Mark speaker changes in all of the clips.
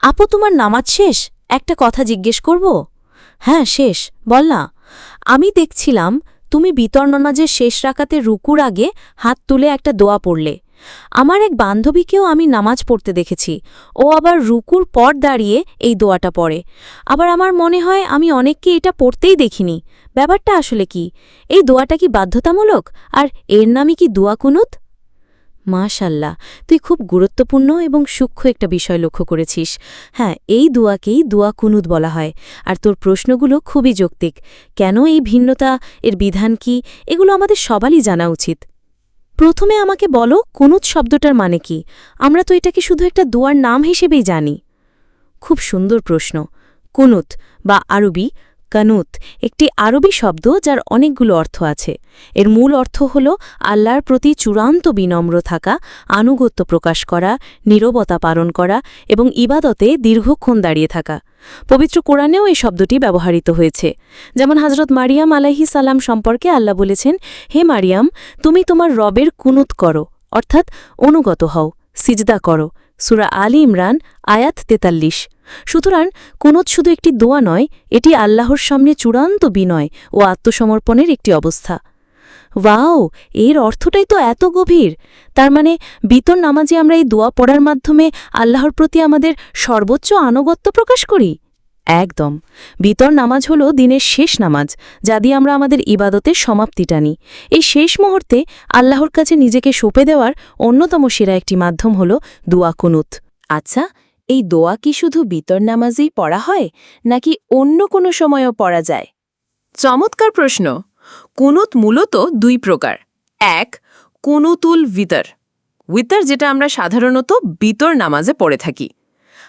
Speaker 1: আপু তোমার নামাজ শেষ? একটা কথা জিজ্ঞেস করব? হ্যাঁ শেষ। বল না। আমি দেখছিলাম তুমি বিতর নামাজের শেষ রাকাতে রুকুর আগে হাত তুলে একটা দোয়া পড়লে। আমার এক বান্ধবীকেও আমি নামাজ পড়তে দেখেছি। ও আবার রুকুর পর দাঁড়িয়ে এই দোয়াটা পড়ে। আবার আমার মনে হয় আমি অনেককে এটা পড়তেই দেখিনি। ব্যাপারটা আসলে কি? এই দোয়াটা কি বাধ্যতামূলক? আর এর নামই কি দোয়া কুনুত? মাশাল্লাহ, তুই খুব গুরুত্বপূর্ণ এবং সূক্ষ্ম একটা বিষয় লক্ষ্য করেছিস। হ্যাঁ এই দোয়াকেই দোয়া কুনুদ বলা হয়। আর তোর প্রশ্নগুলো খুবই যৌক্তিক। কেন এই ভিন্নতা, এর বিধান কি, এগুলো আমাদের সবারই জানা উচিত। প্রথমে আমাকে বলো কুনুদ শব্দটার মানে কি? আমরা তো এটাকে শুধু একটা দোয়ার নাম হিসেবেই জানি। খুব সুন্দর প্রশ্ন। কুনুত বা আরবি কানুত, একটি আরবি শব্দ যার অনেকগুলো অর্থ আছে। এর মূল অর্থ হল আল্লাহর প্রতি চূড়ান্ত বিনম্র থাকা, আনুগত্য প্রকাশ করা, নীরবতা পালন করা এবং ইবাদতে দীর্ঘক্ষণ দাঁড়িয়ে থাকা। পবিত্র কোরআনেও এই শব্দটি ব্যবহৃত হয়েছে। যেমন হজরত মারিয়াম আলাহি সালাম সম্পর্কে আল্লাহ বলেছেন, হে মারিয়াম, তুমি তোমার রবের কুনুত করো, অর্থাৎ অনুগত হও, সিজদা করো সুরা আলী ইমরান, আয়াত তেতাল্লিশ। সুতরাং কুনত শুধু একটি দোয়া নয়, এটি আল্লাহর সামনে চূড়ান্ত বিনয় ও আত্মসমর্পণের একটি অবস্থা। ওয়াও, এর অর্থটাই তো এত গভীর। তার মানে বিতর নামাজে আমরা এই দোয়া পড়ার মাধ্যমে আল্লাহর প্রতি আমাদের সর্বোচ্চ আনুগত্য প্রকাশ করি? একদম। বিতর নামাজ হল দিনের শেষ নামাজ, যা দিয়ে আমরা আমাদের ইবাদতের সমাপ্তি টানি। এই শেষ মুহূর্তে আল্লাহর কাছে নিজেকে সঁপে দেওয়ার অন্যতম সেরা একটি মাধ্যম হল দোয়া কুনুত।
Speaker 2: আচ্ছা এই দোয়া কি শুধু বিতর নামাজেই পড়া হয়, নাকি অন্য কোনো সময়ও পড়া যায়? চমৎকার প্রশ্ন। কুনুত মূলত দুই প্রকার। এক, কুনুতুল বিতর উইতর যেটা আমরা সাধারণত বিতর নামাজে পড়ে থাকি।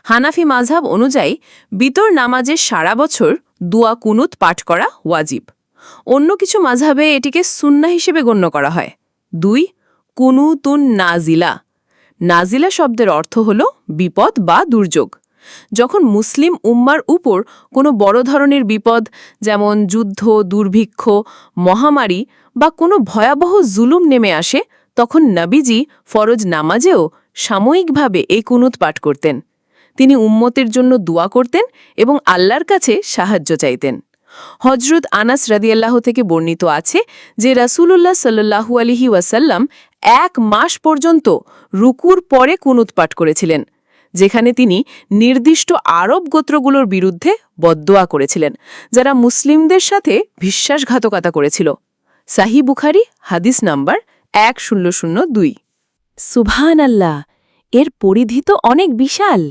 Speaker 2: হানাফি মাঝহাব অনুযায়ী বিতর নামাজে সারা বছর দুয়া কুনুত পাঠ করা ওয়াজিব। অন্য কিছু মাঝহাবে এটিকে সুন্না হিসেবে গণ্য করা হয়। দুই, কুনুতুন নাজিলা। নাজিলা শব্দের অর্থ হল বিপদ বা দুর্যোগ। যখন মুসলিম উম্মার উপর কোনো বড় ধরনের বিপদ, যেমন যুদ্ধ, দুর্ভিক্ষ, মহামারী বা কোনো ভয়াবহ জুলুম নেমে আসে, তখন নবীজি ফরজ নামাজেও সাময়িকভাবে এই কুনুত পাঠ করতেন। তিনি উম্মতের জন্য দোয়া করতেন এবং আল্লাহর কাছে সাহায্য চাইতেন। হজরত আনাস রাদিয়াল্লাহ থেকে বর্ণিত আছে যে রাসূলুল্লাহ সাল্লাহু আলিহি ওয়াসাল্লাম এক মাস পর্যন্ত রুকুর পরে কুনুত পাঠ করেছিলেন, যেখানে তিনি নির্দিষ্ট আরব গোত্রগুলোর বিরুদ্ধে বদোয়া করেছিলেন, যারা মুসলিমদের সাথে বিশ্বাসঘাতকতা করেছিল। সাহি বুখারি, হাদিস নাম্বার এক শূন্য শূন্য দুই। সুবহান আল্লাহ এর পরিধি তো অনেক বিশাল।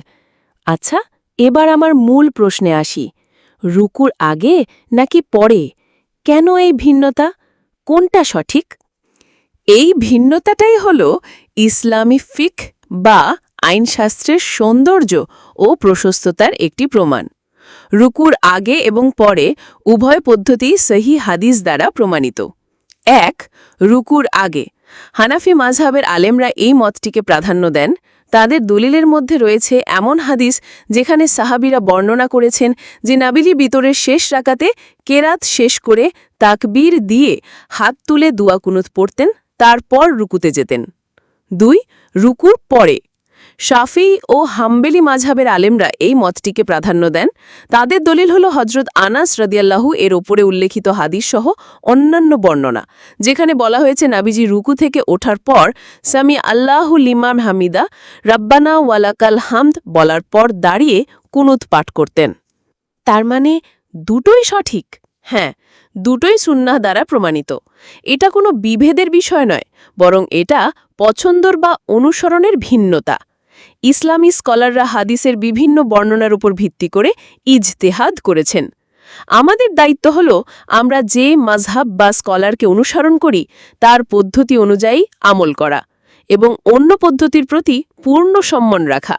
Speaker 2: আচ্ছা এবার আমার মূল প্রশ্নে আসি। রুকুর আগে নাকি পরে? কেন এই ভিন্নতা? কোনটা সঠিক? এই ভিন্নতাটাই হল ইসলামী ফিক বা আইনশাস্ত্রের সৌন্দর্য ও প্রশস্ততার একটি প্রমাণ। রুকুর আগে এবং পরে উভয় পদ্ধতি সহি হাদিস দ্বারা প্রমাণিত। এক, রুকুর আগে। হানাফি মাঝহাবের আলেমরা এই মতটিকে প্রাধান্য দেন তাদের দলিলের মধ্যে রয়েছে এমন হাদিস যেখানে সাহাবিরা বর্ণনা করেছেন যে নাবিলি বিতরের শেষ রাকাতে কেরাত শেষ করে তাকবীর দিয়ে হাত তুলে দুয়াকুনুত পড়তেন, তারপর রুকুতে যেতেন। দুই, রুকুর পরে শাফি ও হাম্বেলি মাঝহাবের আলেমরা এই মতটিকে প্রাধান্য দেন। তাদের দলিল হল হজরত আনাস রদিয়াল্লাহু এর ওপরে উল্লেখিত হাদিস সহ অন্যান্য বর্ণনা, যেখানে বলা হয়েছে, নাবিজি রুকু থেকে ওঠার পর সামি আল্লাহু লিমাম হামিদা, রাব্বানা ওয়ালাকাল হামদ বলার পর দাঁড়িয়ে কুনুত পাঠ করতেন। তার মানে দুটোই সঠিক? হ্যাঁ দুটোই সুন্নাহ দ্বারা প্রমাণিত। এটা কোনো বিভেদের বিষয় নয়, বরং এটা পছন্দর বা অনুসরণের ভিন্নতা। ইসলামী স্কলাররা হাদিসের বিভিন্ন বর্ণনার উপর ভিত্তি করে ইজতেহাদ করেছেন। আমাদের দায়িত্ব হল আমরা যে মাঝহাব বা স্কলারকে অনুসরণ করি, তার পদ্ধতি অনুযায়ী আমল করা এবং অন্য পদ্ধতির প্রতি পূর্ণ সম্মান রাখা।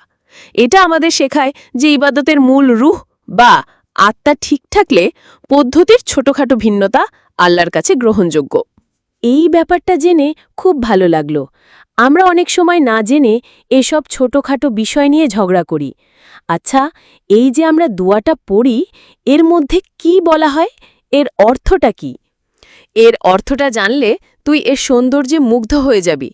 Speaker 2: এটা আমাদের শেখায় যে ইবাদতের মূল রুহ বা আত্মা ঠিক থাকলে পদ্ধতির ছোটখাটো ভিন্নতা আল্লাহর কাছে গ্রহণযোগ্য। এই ব্যাপারটা জেনে খুব ভালো লাগল। আমরা অনেক সময় না জেনে এসব ছোটখাটো বিষয় নিয়ে ঝগড়া করি। আচ্ছা এই যে আমরা দোয়াটা পড়ি, এর মধ্যে কি বলা হয়? এর অর্থটা কি? এর অর্থটা জানলে তুই এর সৌন্দর্যে মুগ্ধ হয়ে যাবি।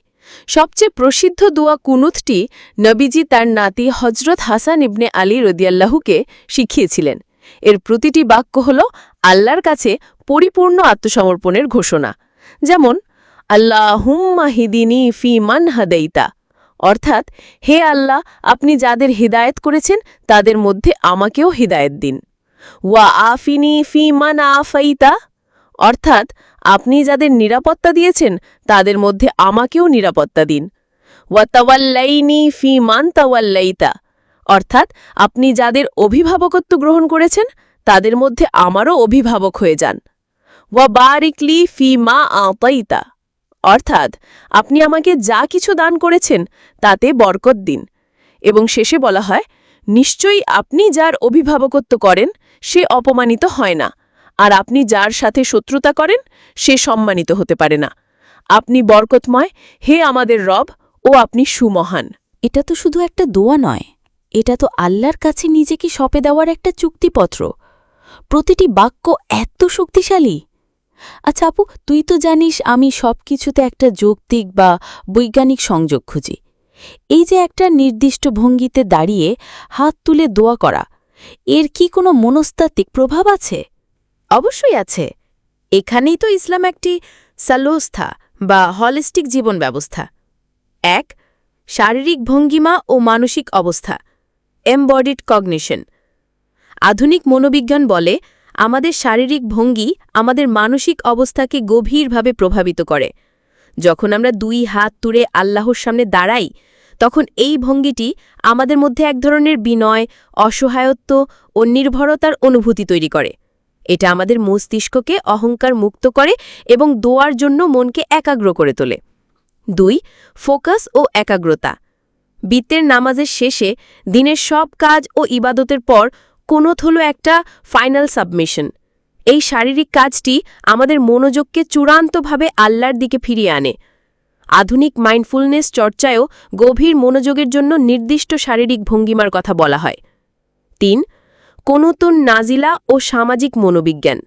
Speaker 2: সবচেয়ে প্রসিদ্ধ দোয়া কুনুতটি নবীজি তার নাতি হজরত হাসান ইবনে আলী রদিয়াল্লাহুকে শিখিয়েছিলেন। এর প্রতিটি বাক্য হল আল্লাহর কাছে পরিপূর্ণ আত্মসমর্পণের ঘোষণা। যেমন আল্লাহুম্মা হিদিনী ফি মান হাদাইতা। অর্থাৎ, হে আল্লাহ, আপনি যাদের হিদায়েত করেছেন, তাদের মধ্যে আমাকেও হিদায়েত দিন। ওয়া আফিনি ফি মান আফাইতা। অর্থাৎ, আপনি যাদের নিরাপত্তা দিয়েছেন, তাদের মধ্যে আমাকেও নিরাপত্তা দিন। ওয়া তাওয়াল্লাইনি ফি মান তাওয়াল্লাইতা। অর্থাৎ, আপনি যাদের অভিভাবকত্ব গ্রহণ করেছেন, তাদের মধ্যে আমারও অভিভাবক হয়ে যান। ওয়া বারিকলি ফি মা আতাইতা। অর্থাৎ, আপনি আমাকে যা কিছু দান করেছেন, তাতে বরকত দিন। এবং শেষে বলা হয়, নিশ্চয়ই আপনি যার অভিভাবকত্ব করেন, সে অপমানিত হয় না। আর আপনি যার সাথে শত্রুতা করেন, সে সম্মানিত হতে পারে না। আপনি বরকতময়, হে আমাদের রব, ও আপনি সুমহান।
Speaker 1: এটা তো শুধু একটা দোয়া নয়, এটা তো আল্লাহর কাছে নিজেকে সঁপে দেওয়ার একটা চুক্তিপত্র। প্রতিটি বাক্য এত শক্তিশালী। আচ্ছা আপু, তুই তো জানিস আমি সব কিছুতে একটা যৌক্তিক বা বৈজ্ঞানিক সংযোগ খুঁজি। এই যে একটা নির্দিষ্ট ভঙ্গিতে দাঁড়িয়ে হাত তুলে দোয়া করা, এর কি কোনো মনস্তাত্ত্বিক প্রভাব আছে?
Speaker 2: অবশ্যই আছে। এখানেই তো ইসলাম একটি সালোস্থা বা হলিস্টিক জীবন ব্যবস্থা। এক, শারীরিক ভঙ্গিমা ও মানসিক অবস্থা। এমবডিড কগনিশন আধুনিক মনোবিজ্ঞান বলে আমাদের শারীরিক ভঙ্গি আমাদের মানসিক অবস্থাকে গভীরভাবে প্রভাবিত করে। যখন আমরা দুই হাত তুলে আল্লাহর সামনে দাঁড়াই, তখন এই ভঙ্গিটি আমাদের মধ্যে এক ধরনের বিনয়, অসহায়ত্ব ও নির্ভরতার অনুভূতি তৈরি করে। এটা আমাদের মস্তিষ্ককে অহংকার মুক্ত করে এবং দোয়ার জন্য মনকে একাগ্র করে তোলে। দুই, ফোকাস ও একাগ্রতা। বিত্তের নামাজের শেষে দিনের সব কাজ ও ইবাদতের পর কোনোথ হল একটা ফাইনাল সাবমিশন এই শারীরিক কাজটি আমাদের মনোযোগকে চূড়ান্তভাবে আল্লাহর দিকে ফিরিয়ে আনে। আধুনিক মাইন্ডফুলনেস চর্চায়ও গভীর মনোযোগের জন্য নির্দিষ্ট শারীরিক ভঙ্গিমার কথা বলা হয়। তিন, কোনতুন নাজিলা ও সামাজিক মনোবিজ্ঞান।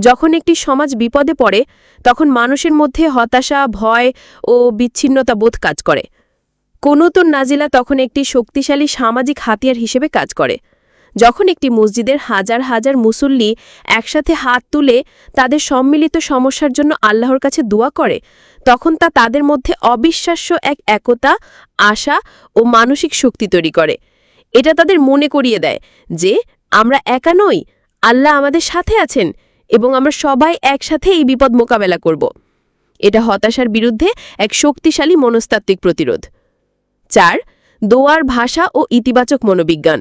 Speaker 2: যখন একটি সমাজ বিপদে পড়ে, তখন মানুষের মধ্যে হতাশা, ভয় ও বিচ্ছিন্নতা বোধ কাজ করে। কোনতুন নাজিলা তখন একটি শক্তিশালী সামাজিক হাতিয়ার হিসেবে কাজ করে। যখন একটি মসজিদের হাজার হাজার মুসল্লি একসাথে হাত তুলে তাদের সম্মিলিত সমস্যার জন্য আল্লাহর কাছে দোয়া করে, তখন তা তাদের মধ্যে অবিশ্বাস্য এক একতা, আশা ও মানসিক শক্তি তৈরি করে। এটা তাদের মনে করিয়ে দেয় যে, আমরা একা নই, আল্লাহ আমাদের সাথে আছেন এবং আমরা সবাই একসাথে এই বিপদ মোকাবেলা করব। এটা হতাশার বিরুদ্ধে এক শক্তিশালী মনস্তাত্ত্বিক প্রতিরোধ। চার, দোয়ার ভাষা ও ইতিবাচক মনোবিজ্ঞান।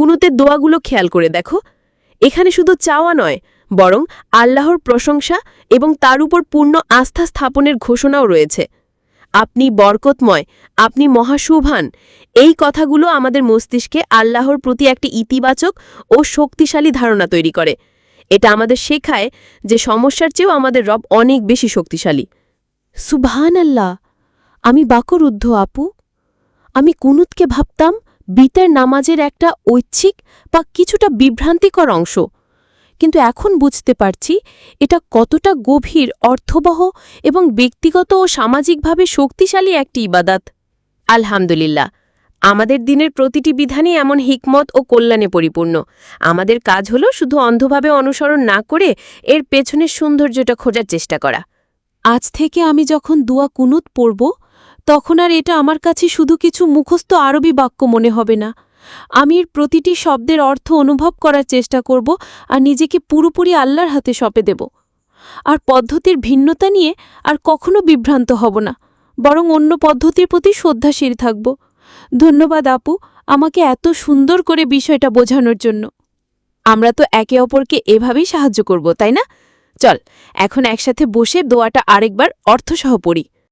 Speaker 2: কুনুতের দোয়াগুলো খেয়াল করে দেখো। এখানে শুধু চাওয়া নয়, বরং আল্লাহর প্রশংসা এবং তার উপর পূর্ণ আস্থা স্থাপনের ঘোষণাও রয়েছে। আপনি বরকতময়, আপনি মহাশুভান, এই কথাগুলো আমাদের মস্তিষ্কে আল্লাহর প্রতি একটি ইতিবাচক ও শক্তিশালী ধারণা তৈরি করে। এটা আমাদের শেখায় যে সমস্যার চেয়েও আমাদের রব অনেক বেশি শক্তিশালী।
Speaker 1: সুবহান আল্লাহ আমি বাকরুদ্ধ আপু। আমি কুনুতকে ভাবতাম বিতের নামাজের একটা ঐচ্ছিক বা কিছুটা বিভ্রান্তিকর অংশ। কিন্তু এখন বুঝতে পারছি এটা কতটা গভীর, অর্থবহ এবং ব্যক্তিগত ও সামাজিকভাবে শক্তিশালী একটি ইবাদাত।
Speaker 2: আলহামদুলিল্লাহ, আমাদের দিনের প্রতিটি বিধানই এমন হিকমত ও কল্যাণে পরিপূর্ণ। আমাদের কাজ হলো শুধু অন্ধভাবে অনুসরণ না করে এর পেছনের সৌন্দর্যটা খোঁজার চেষ্টা করা।
Speaker 1: আজ থেকে আমি যখন দুয়া কুনুত পড়ব তখন আর এটা আমার কাছে শুধু কিছু মুখস্থ আরবি বাক্য মনে হবে না। আমি এর প্রতিটি শব্দের অর্থ অনুভব করার চেষ্টা করব আর নিজেকে পুরোপুরি আল্লাহর হাতে সঁপে দেব। আর পদ্ধতির ভিন্নতা নিয়ে আর কখনো বিভ্রান্ত হব না, বরং অন্য পদ্ধতির প্রতি শ্রদ্ধাশীল থাকব। ধন্যবাদ আপু আমাকে এত সুন্দর করে বিষয়টা বোঝানোর জন্য। আমরা তো একে অপরকে এভাবেই সাহায্য করব, তাই না? চল, এখন একসাথে বসে দোয়াটা আরেকবার অর্থসহ পড়ি।